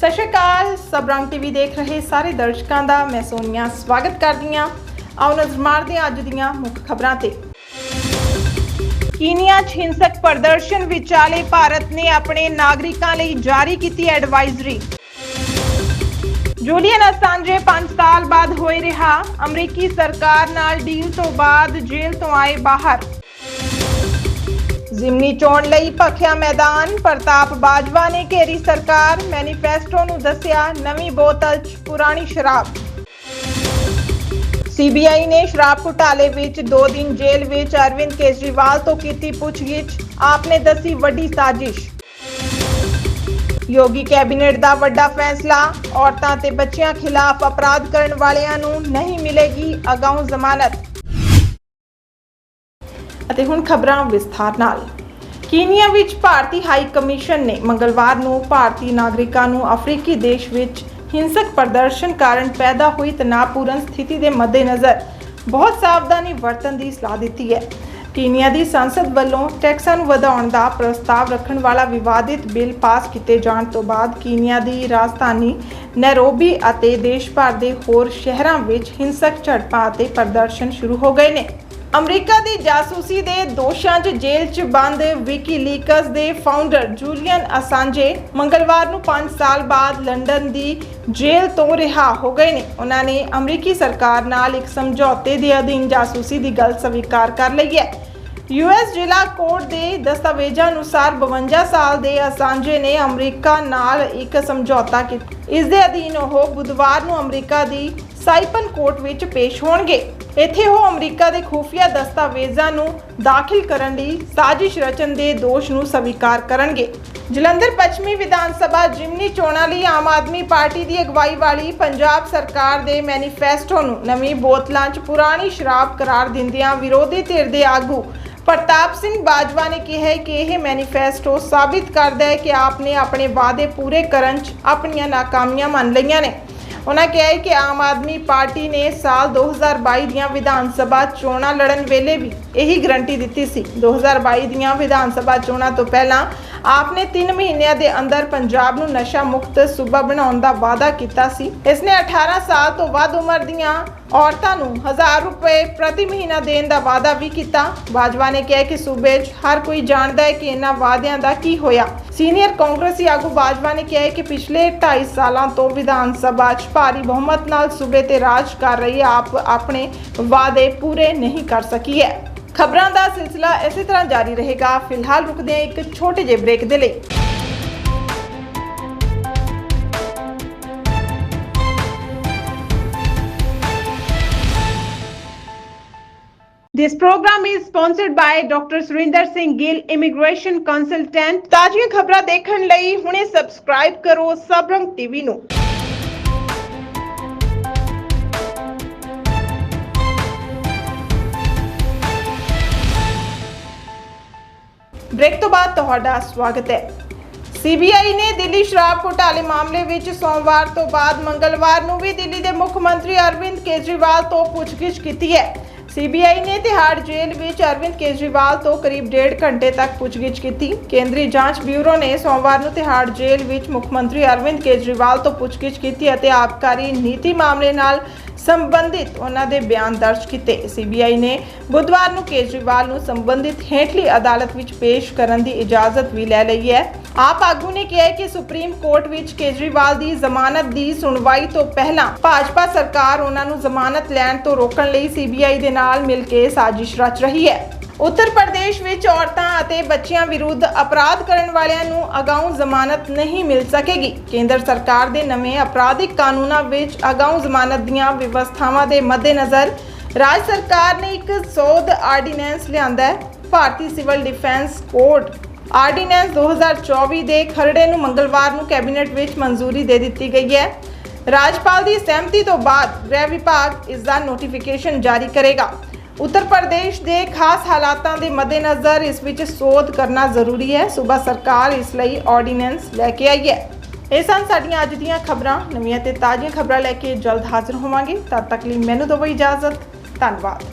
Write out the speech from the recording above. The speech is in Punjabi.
ਸਤਿ ਸ਼੍ਰੀ ਅਕਾਲ ਸਬਰੰਗ ਟੀਵੀ ਦੇਖ ਰਹੇ ਸਾਰੇ ਦਰਸ਼ਕਾਂ ਦਾ, ਮੈਂ ਸੋਨੀਆ, ਸਵਾਗਤ ਕਰਦੀ ਹਾਂ ਆਓ ਨਜ਼ਰ ਮਾਰਦੇ ਹਾਂ ਅੱਜ ਦੀਆਂ ਮੁੱਖ ਖਬਰਾਂ ਤੇ। ਕੀਨੀਆ 'ਚ ਹਿੰਸਕ ਪ੍ਰਦਰਸ਼ਨ ਵਿਚਾਲੇ ਭਾਰਤ ਨੇ ਆਪਣੇ ਨਾਗਰਿਕਾਂ ਲਈ ਜਾਰੀ ਕੀਤੀ ਐਡਵਾਈਜ਼ਰੀ। ਜੂਲੀਅਨ ਅਸਾਂਜੇ 5 ਸਾਲ ਬਾਅਦ ਹੋਏ ਰਿਹਾ, ਅਮਰੀਕੀ ਸਰਕਾਰ ਨਾਲ ਡੀਲ ਤੋਂ ਬਾਅਦ ਜੇਲ੍ਹ ਤੋਂ ਆਏ ਬਾਹਰ। ਜ਼ਿਮਨੀ ਚੋਣ ਲਈ ਭਖਿਆ ਮੈਦਾਨ, ਪ੍ਰਤਾਪ ਬਾਜਵਾ ਨੇ ਘੇਰੀ ਸਰਕਾਰ, ਮੈਨੀਫੈਸਟੋ ਨੂੰ ਦੱਸਿਆ ਨਵੀਂ ਬੋਤਲ 'ਚ ਪੁਰਾਣੀ ਸ਼ਰਾਬ। ਸੀਬੀਆਈ ਨੇ ਸ਼ਰਾਬ ਘੁਟਾਲੇ ਵਿੱਚ 2 ਦਿਨ ਜੇਲ੍ਹ ਵਿੱਚ ਅਰਵਿੰਦ ਕੇਜਰੀਵਾਲ ਤੋਂ ਕੀਤੀ ਪੁੱਛਗਿੱਛ। ਆਪਨੇ ਦੱਸੀ ਵੱਡੀ ਸਾਜ਼ਿਸ਼। ਯੋਗੀ ਕੈਬਨਿਟ ਦਾ ਵੱਡਾ ਫੈਸਲਾ, ਔਰਤਾਂ ਤੇ ਬੱਚਿਆਂ ਖਿਲਾਫ ਅਪਰਾਧ ਕਰਨ ਵਾਲਿਆਂ ਨੂੰ ਨਹੀਂ ਮਿਲੇਗੀ ਅਗਾਊਂ ਜ਼ਮਾਨਤ। ਅਤੇ ਹੁਣ ਖਬਰਾਂ ਵਿਸਥਾਰ ਨਾਲ। ਕੀਨੀਆ ਵਿੱਚ ਭਾਰਤੀ ਹਾਈ ਕਮਿਸ਼ਨ ਨੇ ਮੰਗਲਵਾਰ ਨੂੰ ਭਾਰਤੀ ਨਾਗਰਿਕਾਂ ਨੂੰ ਅਫਰੀਕੀ ਦੇਸ਼ ਵਿੱਚ ਹਿੰਸਕ ਪ੍ਰਦਰਸ਼ਨ ਕਾਰਨ ਪੈਦਾ ਹੋਈ ਤਣਾਅਪੂਰਨ ਸਥਿਤੀ ਦੇ ਮੱਦੇਨਜ਼ਰ ਬਹੁਤ ਸਾਵਧਾਨੀ ਵਰਤਣ ਦੀ ਸਲਾਹ ਦਿੱਤੀ ਹੈ। ਕੀਨੀਆ ਦੀ ਸੰਸਦ ਵੱਲੋਂ ਟੈਕਸਾਂ ਨੂੰ ਵਧਾਉਣ ਦਾ ਪ੍ਰਸਤਾਵ ਰੱਖਣ ਵਾਲਾ ਵਿਵਾਦਿਤ ਬਿੱਲ ਪਾਸ ਕੀਤੇ ਜਾਣ ਤੋਂ ਬਾਅਦ ਕੀਨੀਆ ਦੀ ਰਾਜਧਾਨੀ ਨੈਰੋਬੀ ਅਤੇ ਦੇਸ਼ ਭਰ ਦੇ ਹੋਰ ਸ਼ਹਿਰਾਂ ਵਿੱਚ ਹਿੰਸਕ ਝੜਪਾਂ ਅਤੇ ਪ੍ਰਦਰਸ਼ਨ ਸ਼ੁਰੂ ਹੋ ਗਏ ਨੇ। ਅਮਰੀਕਾ ਦੀ ਜਾਸੂਸੀ ਦੇ ਦੋਸ਼ਾਂ 'ਚ ਜੇਲ੍ਹ 'ਚ ਬੰਦ ਵਿਕੀਲੀਕਸ ਦੇ ਫਾਊਂਡਰ ਜੂਲੀਅਨ ਅਸਾਂਜੇ ਮੰਗਲਵਾਰ ਨੂੰ 5 ਸਾਲ ਬਾਅਦ ਲੰਡਨ ਦੀ ਜੇਲ੍ਹ ਤੋਂ ਰਿਹਾ ਹੋ ਗਏ ਨੇ। ਉਹਨਾਂ ਨੇ ਅਮਰੀਕੀ ਸਰਕਾਰ ਨਾਲ ਇੱਕ ਸਮਝੌਤੇ ਦੇ ਅਧੀਨ ਜਾਸੂਸੀ ਦੀ ਗੱਲ ਸਵੀਕਾਰ ਕਰ ਲਈ ਹੈ। ਯੂਐਸ ਜ਼ਿਲ੍ਹਾ ਕੋਰਟ ਦੇ ਦਸਤਾਵੇਜ਼ਾਂ ਅਨੁਸਾਰ 52 ਸਾਲ ਦੇ ਅਸਾਂਜੇ ਨੇ ਅਮਰੀਕਾ ਨਾਲ ਇੱਕ ਸਮਝੌਤਾ ਕੀਤਾ। ਇਸ ਦੇ ਅਧੀਨ ਉਹ ਬੁੱਧਵਾਰ ਨੂੰ ਅਮਰੀਕਾ ਦੀ ਸਾਈਪਨ ਕੋਰਟ ਵਿੱਚ ਪੇਸ਼ ਹੋਣਗੇ। ਇੱਥੇ ਉਹ ਅਮਰੀਕਾ ਦੇ ਖੁਫੀਆ ਦਸਤਾਵੇਜ਼ਾਂ ਨੂੰ ਦਾਖਲ ਕਰਨ ਲਈ ਸਾਜ਼ਿਸ਼ ਰਚਨ ਦੇ ਦੋਸ਼ ਨੂੰ ਸਵੀਕਾਰ ਕਰਨਗੇ। ਜਲੰਧਰ ਪੱਛਮੀ ਵਿਧਾਨ ਸਭਾ ਜਿਮਨੀ ਚੋਣਾਂ ਲਈ ਆਮ ਆਦਮੀ ਪਾਰਟੀ ਦੀ ਅਗਵਾਈ ਵਾਲੀ ਪੰਜਾਬ ਸਰਕਾਰ ਦੇ ਮੈਨੀਫੈਸਟੋ ਨੂੰ ਨਵੀਂ ਬੋਤਲਾਂ 'ਚ ਪੁਰਾਣੀ ਸ਼ਰਾਬ ਕਰਾਰ ਦਿੰਦਿਆਂ ਵਿਰੋਧੀ ਧਿਰ ਦੇ ਆਗੂ ਪ੍ਰਤਾਪ ਸਿੰਘ ਬਾਜਵਾ ਨੇ ਕਿਹਾ ਕਿ ਇਹ ਮੈਨੀਫੈਸਟੋ ਸਾਬਿਤ ਕਰਦਾ ਹੈ ਕਿ ਆਪ ਨੇ ਆਪਣੇ ਵਾਅਦੇ ਪੂਰੇ ਕਰਨ 'ਚ ਆਪਣੀਆਂ ਨਾਕਾਮੀਆਂ ਮੰਨ ਲਈਆਂ ਨੇ। ਉਹਨਾਂ ਕਿਹਾ ਹੈ ਕਿ ਆਮ ਆਦਮੀ ਪਾਰਟੀ ਨੇ ਸਾਲ 2022 ਦੀਆਂ ਵਿਧਾਨ ਸਭਾ ਚੋਣਾਂ ਲੜਨ ਵੇਲੇ ਵੀ ਇਹੀ ਗਰੰਟੀ ਦਿੱਤੀ ਸੀ। 2022 ਦੀਆਂ ਵਿਧਾਨ ਸਭਾ ਚੋਣਾਂ ਤੋਂ ਪਹਿਲਾਂ ਆਪ ਨੇ 3 ਮਹੀਨਿਆਂ ਦੇ ਅੰਦਰ ਪੰਜਾਬ ਨੂੰ ਨਸ਼ਾ ਮੁਕਤ ਸੂਬਾ ਬਣਾਉਣ ਦਾ ਵਾਅਦਾ ਕੀਤਾ ਸੀ। ਇਸ ਨੇ 18 ਸਾਲ ਤੋਂ ਵੱਧ ਉਮਰ ਦੀਆਂ ਔਰਤਾਂ ਨੂੰ 1000 ਰੁਪਏ ਪ੍ਰਤੀ ਮਹੀਨਾ ਦੇਣ ਦਾ ਵਾਅਦਾ ਵੀ ਕੀਤਾ। ਬਾਜਵਾ ਨੇ ਕਿਹਾ ਕਿ ਸੂਬੇ 'ਚ ਹਰ ਕੋਈ ਜਾਣਦਾ ਹੈ ਕਿ ਇਹਨਾਂ ਵਾਅਦਿਆਂ ਦਾ ਕੀ ਹੋਇਆ। ਸੀਨੀਅਰ ਕਾਂਗਰਸੀ ਆਗੂ ਬਾਜਵਾ ਨੇ ਕਿਹਾ ਕਿ ਪਿਛਲੇ 2.5 ਸਾਲਾਂ ਤੋਂ ਵਿਧਾਨ ਸਭਾ 'ਚ ਭਾਰੀ ਬਹੁਮਤ ਨਾਲ ਸੂਬੇ ਤੇ ਰਾਜ ਕਰ ਰਹੀ ਆਪ ਆਪਣੇ ਵਾਅਦੇ ਪੂਰੇ ਨਹੀਂ ਕਰ ਸਕੀ ਹੈ। ਖਬਰਾਂ ਦਾ ਸਿਲਸਿਲਾ ਇਸੇ ਤਰ੍ਹਾਂ ਜਾਰੀ ਰਹੇਗਾ। ਫਿਲਹਾਲ ਰੁਕਦੇ ਹਾਂ ਇੱਕ ਛੋਟੇ ਜਿਹੇ ਬ੍ਰੇਕ ਦੇ ਲਈ। This program is sponsored by Dr. Surinder Singh Gill, Immigration Consultant. ਤਾਜ਼ੀਆਂ ਖਬਰਾਂ ਦੇਖਣ ਲਈ ਹੁਣੇ ਸਬਸਕ੍ਰਾਈਬ ਕਰੋ ਸਬਰੰਗ ਟੀਵੀ ਨੂੰ। ਬ੍ਰੇਕ ਤੋਂ ਬਾਅਦ ਤੁਹਾਡਾ ਸਵਾਗਤ ਹੈ ਸੀਬੀਆਈ ਨੇ ਦਿੱਲੀ ਸ਼ਰਾਬ ਘੁਟਾਲੇ ਮਾਮਲੇ ਵਿੱਚ ਸੋਮਵਾਰ ਤੋਂ ਬਾਅਦ ਮੰਗਲਵਾਰ ਨੂੰ ਵੀ ਦਿੱਲੀ ਦੇ ਮੁੱਖ ਮੰਤਰੀ ਅਰਵਿੰਦ ਕੇਜਰੀਵਾਲ ਤੋਂ ਪੁੱਛਗਿੱਛ ਕੀਤੀ ਹੈ ਸੀਬੀਆਈ ਨੇ ਤਿਹਾੜ ਜੇਲ੍ਹ ਵਿੱਚ ਅਰਵਿੰਦ ਕੇਜਰੀਵਾਲ ਤੋਂ ਕਰੀਬ ਡੇਢ ਘੰਟੇ ਤੱਕ ਪੁੱਛਗਿੱਛ ਕੀਤੀ। ਕੇਂਦਰੀ ਜਾਂਚ ਬਿਊਰੋ ਨੇ ਸੋਮਵਾਰ ਨੂੰ ਤਿਹਾੜ ਜੇਲ੍ਹ ਵਿੱਚ ਮੁੱਖ ਮੰਤਰੀ ਅਰਵਿੰਦ ਕੇਜਰੀਵਾਲ ਤੋਂ ਪੁੱਛਗਿੱਛ ਕੀਤੀ ਅਤੇ ਆਬਕਾਰੀ ਨੀਤੀ ਮਾਮਲੇ ਨਾਲ ਸੰਬੰਧਿਤ ਉਹਨਾਂ ਦੇ ਬਿਆਨ ਦਰਜ ਕੀਤੇ। ਸੀਬੀਆਈ ਨੇ ਬੁੱਧਵਾਰ ਨੂੰ ਕੇਜਰੀਵਾਲ ਨੂੰ ਸੰਬੰਧਿਤ ਹੇਠਲੀ ਅਦਾਲਤ ਵਿੱਚ ਪੇਸ਼ ਕਰਨ ਦੀ ਇਜਾਜ਼ਤ ਵੀ ਲੈ ਲਈ ਹੈ। ਆਪ ਆਗੂ ਨੇ ਕਿਹਾ ਕਿ ਸੁਪਰੀਮ ਕੋਰਟ ਵਿੱਚ ਕੇਜਰੀਵਾਲ ਦੀ ਜ਼ਮਾਨਤ ਦੀ ਸੁਣਵਾਈ ਤੋਂ ਪਹਿਲਾਂ ਭਾਜਪਾ ਸਰਕਾਰ ਉਹਨਾਂ ਨੂੰ ਜ਼ਮਾਨਤ ਲੈਣ ਤੋਂ ਰੋਕਣ ਲਈ ਸੀਬੀਆਈ ਦੇ ਨਾਲ ਮਿਲ ਕੇ ਸਾਜ਼ਿਸ਼ ਰਚ ਰਹੀ ਹੈ। ਉੱਤਰ ਪ੍ਰਦੇਸ਼ ਵਿੱਚ ਔਰਤਾਂ ਅਤੇ ਬੱਚਿਆਂ ਵਿਰੁੱਧ ਅਪਰਾਧ ਕਰਨ ਵਾਲਿਆਂ ਨੂੰ ਅਗਾਊਂ ਜ਼ਮਾਨਤ ਨਹੀਂ ਮਿਲ ਸਕੇਗੀ। ਕੇਂਦਰ ਸਰਕਾਰ ਦੇ ਨਵੇਂ ਅਪਰਾਧਿਕ ਕਾਨੂੰਨਾਂ ਵਿੱਚ ਅਗਾਊਂ ਜ਼ਮਾਨਤ ਦੀਆਂ ਵਿਵਸਥਾਵਾਂ ਦੇ ਮੱਦੇਨਜ਼ਰ ਰਾਜ ਸਰਕਾਰ ਨੇ ਇੱਕ ਸੋਧ ਆਰਡੀਨੈਂਸ ਲਿਆਂਦਾ ਹੈ, Bharti civil defence code. Ordinance 2024 ਦੇ ਖਰੜੇ ਨੂੰ ਮੰਗਲਵਾਰ ਨੂੰ ਕੈਬਨਿਟ ਵਿੱਚ ਮਨਜ਼ੂਰੀ ਦੇ ਦਿੱਤੀ ਗਈ ਹੈ। ਰਾਜਪਾਲ ਦੀ ਸਹਿਮਤੀ ਤੋਂ ਬਾਅਦ ਗ੍ਰਹਿ ਵਿਭਾਗ ਇਸ ਦਾ ਨੋਟੀਫਿਕੇਸ਼ਨ ਜਾਰੀ ਕਰੇਗਾ। ਉੱਤਰ ਪ੍ਰਦੇਸ਼ ਦੇ ਖਾਸ ਹਾਲਾਤਾਂ ਦੇ ਮੱਦੇਨਜ਼ਰ ਇਸ ਵਿੱਚ ਸੋਧ ਕਰਨਾ ਜ਼ਰੂਰੀ ਹੈ। ਸੂਬਾ ਸਰਕਾਰ ਇਸ ਲਈ ਆਰਡੀਨੈਂਸ ਲੈ ਕੇ ਆਈ ਹੈ। ਇਹ ਸਨ ਸਾਡੀਆਂ ਅੱਜ ਦੀਆਂ ਖਬਰਾਂ। ਨਵੀਆਂ ਤੇ ਤਾਜ਼ੀਆਂ ਖਬਰਾਂ ਲੈ ਕੇ ਜਲਦ ਹਾਜ਼ਰ ਹੋਵਾਂਗੇ। ਤਦ ਤੱਕ ਲਈ ਮੈਨੂੰ ਦਿਓ ਇਜਾਜ਼ਤ। ਧੰਨਵਾਦ।